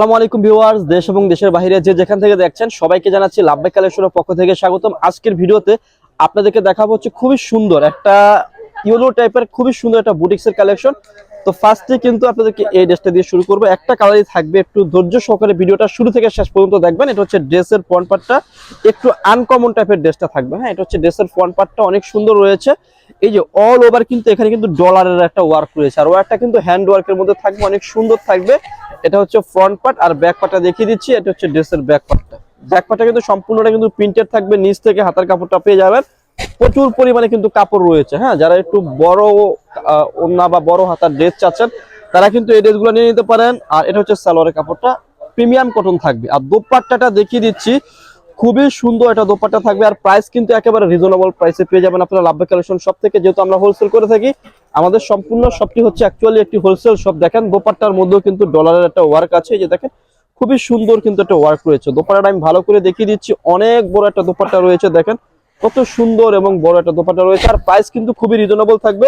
আসসালামু আলাইকুম ভিউয়ার্স, দেশ এবং দেশের বাইরে যে যেখান থেকে দেখছেন সবাইকে জানাচ্ছি লাভবাই কালেকশনের পক্ষ থেকে স্বাগতম। আজকের ভিডিওতে আপনাদেরকে দেখাবো হচ্ছে খুবই সুন্দর একটা ইয়েলো টাইপের খুবই সুন্দর একটা বুটিক্সের কালেকশন। তো ফার্স্টে কিন্তু আপনাদেরকে এই ড্রেসটা দিয়ে শুরু করব। একটা কালারই থাকবে, একটু ধৈর্য সহকারে ভিডিওটা শুরু থেকে শেষ পর্যন্ত দেখবেন। এটা হচ্ছে ড্রেসের ফ্রন্ট পার্টটা একটু আনকমন টাইপের ড্রেসটা থাকবে। হ্যাঁ এটা হচ্ছে ড্রেসের ফ্রন্ট পার্টটা অনেক সুন্দর রয়েছে। এই যে অল ওভার কিন্তু এখানে কিন্তু ডলারের একটা ওয়ার্ক রয়েছে। আর ওয়ার্কটা কিন্তু হ্যান্ড ওয়ার্কের মধ্যে থাকবে, অনেক সুন্দর থাকবে। এটা হচ্ছে ফ্রন্ট পার্ট আর ব্যাক পার্টটা দেখিয়ে দিচ্ছি, এটা হচ্ছে ড্রেসের ব্যাক পার্টটা ব্যাক পার্টটা কিন্তু সম্পূর্ণটা কিন্তু প্রিন্টেড থাকবে, নিচ থেকে হাতার কাপড়টা পেয়ে যাবেন। প্রচুর পরিমাণে কিন্তু কাপড় রয়েছে হ্যাঁ? যারা একটু বড় ওন্না বা বড় হাতার ড্রেস চাচ্ছেন, তারা কিন্তু এই ড্রেসগুলো নিয়ে নিতে পারেন। আর এটা হচ্ছে সালোয়ারের কাপড়টা প্রিমিয়াম কটন থাকবে। আর দোপাট্টাটা দেখিয়ে দিচ্ছি খুবই সুন্দর একটা দোপাট্টা থাকবে আর প্রাইস কিন্তু একেবারে রিজনেবল প্রাইসে পেয়ে যাবেন আপনারা লাভবে কালেকশন সব থেকে। যেহেতু আমরা হোলসেল করে থাকি, আমাদের সম্পূর্ণ শপটি হচ্ছে অ্যাকচুয়ালি একটি হোলসেল শপ দেখেন, দোপাট্টার মধ্যেও কিন্তু ডলারের একটা ওয়ার্ক আছে। যে দেখেন, খুবই সুন্দর কিন্তু একটা ওয়ার্ক রয়েছে। দোপাট্টাটা আমি ভালো করে দেখিয়ে দিচ্ছি। অনেক বড় একটা দোপাট্টা রয়েছে, দেখেন। কত সুন্দর এবং বড় একটা দোপাট্টা রয়েছে। আর প্রাইস কিন্তু খুবই রিজনেবল থাকবে।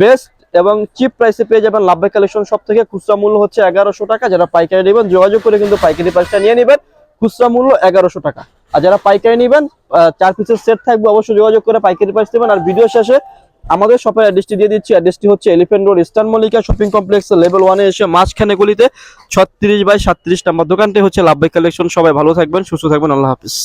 বেস্ট এবং চিপ প্রাইসে পেয়ে যাবেন লাভবে কালেকশন সব থেকে। খুচরা মূল্য হচ্ছে এগারোশো টাকা। যারা পাইকারি নেবেন, যোগাযোগ করে কিন্তু পাইকারি প্রাইসটা নিয়ে নেবেন। খুচরা মূল্য এগারোশো টাকা। আর যারা পাইকারি নেবেন চার পিসের সেট থাকবে, অবশ্যই যোগাযোগ করে পাইকারি প্রাইস দেবেন আর ভিডিও শেষে আমাদের শপের অ্যাড্রেসটি দিয়ে দিচ্ছি। অ্যাড্রেসটি হচ্ছে Elephant Road Eastern Mallika Shopping Complex level ওয়ানে এসে মাঝখানে গলিতে ছত্রিশ বাই সাতত্রিশ নাম্বার দোকানটি হচ্ছে লাভবাই কালেকশন সবাই ভালো থাকবেন, সুস্থ থাকবেন, আল্লাহ হাফিজ।